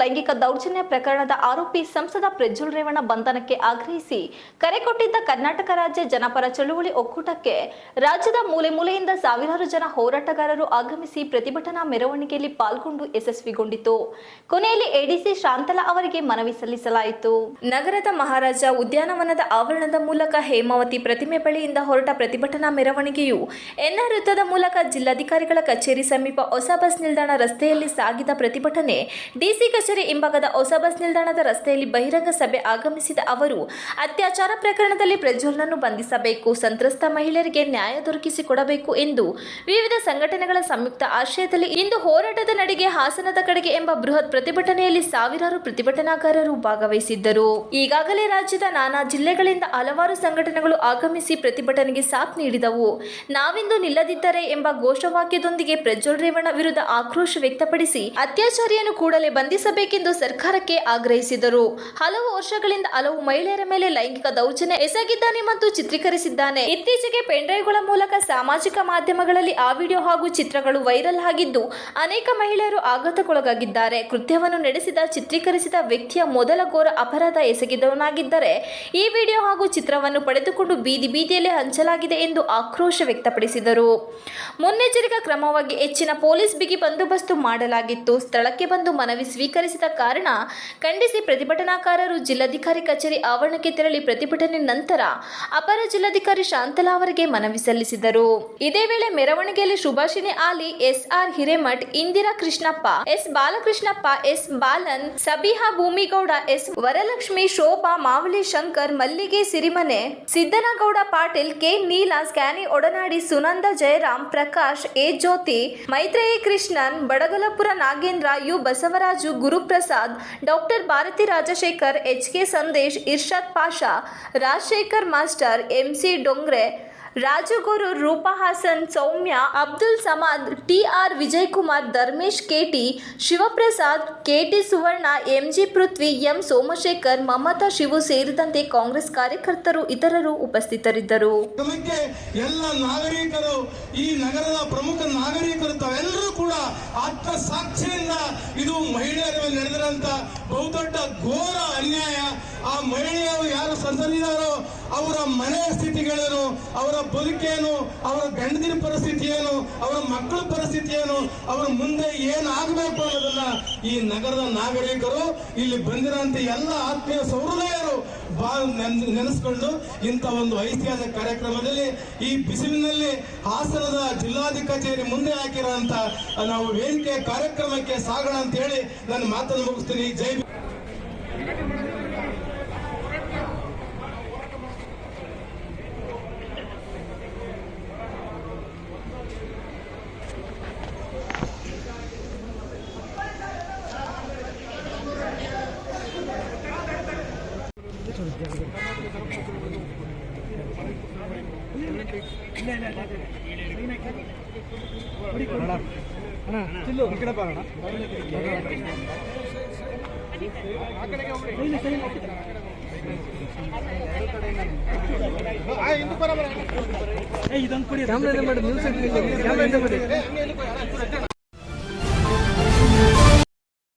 ಲೈಂಗಿಕ ದೌರ್ಜನ್ಯ ಪ್ರಕರಣದ ಆರೋಪಿ ಸಂಸದ ಪ್ರಜ್ವಲ್ ರೇವಣ್ಣ ಬಂಧನಕ್ಕೆ ಆಗ್ರಹಿಸಿ ಕರೆ ಕೊಟ್ಟಿದ್ದ ಕರ್ನಾಟಕ ರಾಜ್ಯ ಜನಪರ ಚಳುವಳಿ ಒಕ್ಕೂಟಕ್ಕೆ ರಾಜ್ಯದ ಮೂಲೆ ಮೂಲೆಯಿಂದ ಸಾವಿರಾರು ಜನ ಹೋರಾಟಗಾರರು ಆಗಮಿಸಿ ಪ್ರತಿಭಟನಾ ಮೆರವಣಿಗೆಯಲ್ಲಿ ಪಾಲ್ಗೊಂಡು ಯಶಸ್ವಿಗೊಂಡಿತು. ಕೊನೆಯಲ್ಲಿ ಎಡಿಸಿ ಶಾಂತಲಾ ಅವರಿಗೆ ಮನವಿ ಸಲ್ಲಿಸಲಾಯಿತು. ನಗರದ ಮಹಾರಾಜ ಉದ್ಯಾನವನದ ಆವರಣದ ಮೂಲಕ ಹೇಮಾವತಿ ಪ್ರತಿಮೆ ಬಳಿಯಿಂದ ಹೊರಟ ಪ್ರತಿಭಟನಾ ಮೆರವಣಿಗೆಯು ಎನ್ಆರ್ ವೃತ್ತದ ಮೂಲಕ ಜಿಲ್ಲಾಧಿಕಾರಿಗಳ ಕಚೇರಿ ಸಮೀಪ ಹೊಸ ಬಸ್ ನಿಲ್ದಾಣ ರಸ್ತೆಯಲ್ಲಿ ಸಾಗಿದ ಪ್ರತಿಭಟನೆ ಡಿಸಿ ಕಚೇರಿ ಹಿಂಭಾಗದ ಹೊಸ ಬಸ್ ನಿಲ್ದಾಣದ ರಸ್ತೆಯಲ್ಲಿ ಬಹಿರಂಗ ಸಭೆ ಆಗಮಿಸಿದ ಅವರು, ಅತ್ಯಾಚಾರ ಪ್ರಕರಣದಲ್ಲಿ ಪ್ರಜ್ವಲ್ನನ್ನು ಬಂಧಿಸಬೇಕು, ಸಂತ್ರಸ್ತ ಮಹಿಳೆಯರಿಗೆ ನ್ಯಾಯ ದೊರಕಿಸಿಕೊಡಬೇಕು ಎಂದು ವಿವಿಧ ಸಂಘಟನೆಗಳ ಸಂಯುಕ್ತ ಆಶ್ರಯದಲ್ಲಿ ಇಂದು ಹೋರಾಟದ ನಡಿಗೆ ಹಾಸನದ ಕಡೆಗೆ ಎಂಬ ಬೃಹತ್ ಪ್ರತಿಭಟನೆಯಲ್ಲಿ ಸಾವಿರಾರು ಪ್ರತಿಭಟನಾಕಾರರು ಭಾಗವಹಿಸಿದ್ದರು. ಈಗಾಗಲೇ ರಾಜ್ಯದ ನಾನಾ ಜಿಲ್ಲೆಗಳಿಂದ ಹಲವಾರು ಸಂಘಟನೆಗಳು ಆಗಮಿಸಿ ಪ್ರತಿಭಟನೆಗೆ ಸಾಥ್ ನೀಡಿದವು. ನಾವಿಂದು ನಿಲ್ಲದಿದ್ದರೆ ಎಂಬ ಘೋಷವಾಕ್ಯದೊಂದಿಗೆ ಪ್ರಜ್ವಲ್ ರೇವಣ್ಣ ವಿರುದ್ಧ ಆಕ್ರೋಶ ವ್ಯಕ್ತಪಡಿಸಿ, ಅತ್ಯಾಚಾರಿಯನ್ನು ಕೂಡಲೇ ಬಂಧಿಸಬೇಕೆಂದು ಸರ್ಕಾರಕ್ಕೆ ಆಗ್ರಹಿಸಿದರು. ಹಲವು ವರ್ಷಗಳಿಂದ ಹಲವು ಮಹಿಳೆಯರ ಮೇಲೆ ಲೈಂಗಿಕ ದೌರ್ಜನ್ಯ ಎಸಗಿದ್ದಾನೆ ಮತ್ತು ಚಿತ್ರೀಕರಿಸಿದ್ದಾನೆ. ಇತ್ತೀಚೆಗೆ ಪೆನ್ಡ್ರೈವ್ಗಳ ಮೂಲಕ ಸಾಮಾಜಿಕ ಮಾಧ್ಯಮಗಳಲ್ಲಿ ಆ ವಿಡಿಯೋ ಹಾಗೂ ಚಿತ್ರಗಳು ವೈರಲ್ ಆಗಿದ್ದು, ಅನೇಕ ಮಹಿಳೆಯರು ಆಘಾತಕ್ಕೊಳಗಾಗಿದ್ದಾರೆ. ಕೃತ್ಯವನ್ನು ನಡೆಸಿದ, ಚಿತ್ರೀಕರಿಸಿದ ವ್ಯಕ್ತಿಯ ಮೊದಲ ಘೋರ ಅಪರಾಧ ಎಸಗಿದವನಾಗಿದ್ದರೆ, ಈ ವಿಡಿಯೋ ಹಾಗೂ ಚಿತ್ರವನ್ನು ಪಡೆದುಕೊಂಡು ಬೀದಿ ಬೀದಿಯಲ್ಲಿ ಹಂಚಲಾಗಿದೆ ಎಂದು ಆಕ್ರೋಶ ವ್ಯಕ್ತಪಡಿಸಿದರು. ಮುನ್ನೆಚ್ಚರಿಕಾ ಕ್ರಮವಾಗಿ ಹೆಚ್ಚಿನ ಪೊಲೀಸ್ ಬಿಗಿ ಬಂದೋಬಸ್ತು ಮಾಡಲಾಗಿತ್ತು. ಸ್ಥಳಕ್ಕೆ ಬಂದು ಮನವಿ ಸ್ವೀಕರಿಸಿದ ಕಾರಣ ಖಂಡಿಸಿ ಪ್ರತಿಭಟನಾಕಾರರು ಜಿಲ್ಲಾಧಿಕಾರಿ ಕಚೇರಿ ಆವರಣಕ್ಕೆ ತೆರಳಿ ಪ್ರತಿಭಟನೆ ನಂತರ ಅಪರ ಜಿಲ್ಲಾಧಿಕಾರಿ ಶಾಂತಲಾ ಅವರಿಗೆ ಮನವಿ ಸಲ್ಲಿಸಿದರು. ಇದೇ ವೇಳೆ ಮೆರವಣಿಗೆಯಲ್ಲಿ Subhashini Ali, SR Hiremath, Indira Krishnappa, S Balakrishnappa, S Balan, Sabiha Bhoomigowda, S Varalakshmi, Shobha Mavali Shankar, Mallige Sirimane, Siddanagowda Patil, K Neela ಸ್ಕ್ಯಾನಿ Odanadi, Sunanda Jayaram, Prakash, A Jyothi, Maitreyi Krishnan, Badagalapura Nagendra, U Basavaraju Guruprasad doctor Bharathi Rajashekhar H K Sandesh Irshad Pasha Rajashekhar master MC Dongre Rajuguru Roopa Hassan Soumya, Abdul Samad T R Vijayakumar, Dharmesh KT Shivaprasad, KT Suvarna, MG Prithvi, M. Somashekar, Mamata Shivu ಸೇರಿದಂತೆ ಕಾಂಗ್ರೆಸ್ ಕಾರ್ಯಕರ್ತರು ಇತರರು ಉಪಸ್ಥಿತರಿದ್ದರು. ಎಲ್ಲ ನಾಗರಿಕರು, ಈ ನಗರದ ಪ್ರಮುಖ ನಾಗರಿಕರು ತಾವೆಲ್ಲರೂ ಕೂಡ ಆತ್ಮ ಸಾಕ್ಷಿಯಿಂದ ಇದು ಮಹಿಳೆಯರ ನಡೆದಿರಂತ ಬಹುದೊಡ್ಡ ಘೋರ ಅನ್ಯಾಯ. ಆ ಮಹಿಳೆಯರು ಯಾರು ಸಂಸದಿದಾರೋ ಅವರ ಮನೆಯ ಸ್ಥಿತಿಗಳೇನು, ಅವರ ಬದುಕೇನು, ಅವರ ಗಂಡದಿನ ಪರಿಸ್ಥಿತಿ ಏನು ಅವರ ಮಕ್ಕಳ ಪರಿಸ್ಥಿತಿ ಏನು ಅವರ ಮುಂದೆ ಏನಾಗಬೇಕು ಅನ್ನೋದನ್ನ ಈ ನಗರದ ನಾಗರಿಕರು ಇಲ್ಲಿ ಬಂದಿರೋಂಥ ಎಲ್ಲ ಆತ್ಮೀಯ ಸಹೃದಯರು ಬಾ ನೆನ್- ನೆನೆಸ್ಕೊಂಡು ಇಂಥ ಒಂದು ಐತಿಹಾಸಿಕ ಕಾರ್ಯಕ್ರಮದಲ್ಲಿ ಈ ಬಿಸಿಲಿನಲ್ಲಿ ಹಾಸನದ ಜಿಲ್ಲಾಧಿಕಾರಿ ಕಚೇರಿ ಮುಂದೆ ಹಾಕಿರೋಂಥ ನಾವು ವೇದಿಕೆ ಕಾರ್ಯಕ್ರಮಕ್ಕೆ ಸಾಗೋಣ ಅಂತ ಹೇಳಿ ನಾನು ಮಾತನ್ನು ಮುಗಿಸ್ತೀನಿ. ಜೈ ಭೀಮ್. ಕ್ಯಾಮ್ರಾ ಮಾಡಿ ನ್ಯೂಸ್ ಕ್ಯಾಮ್ರಾ ಮಾಡಿ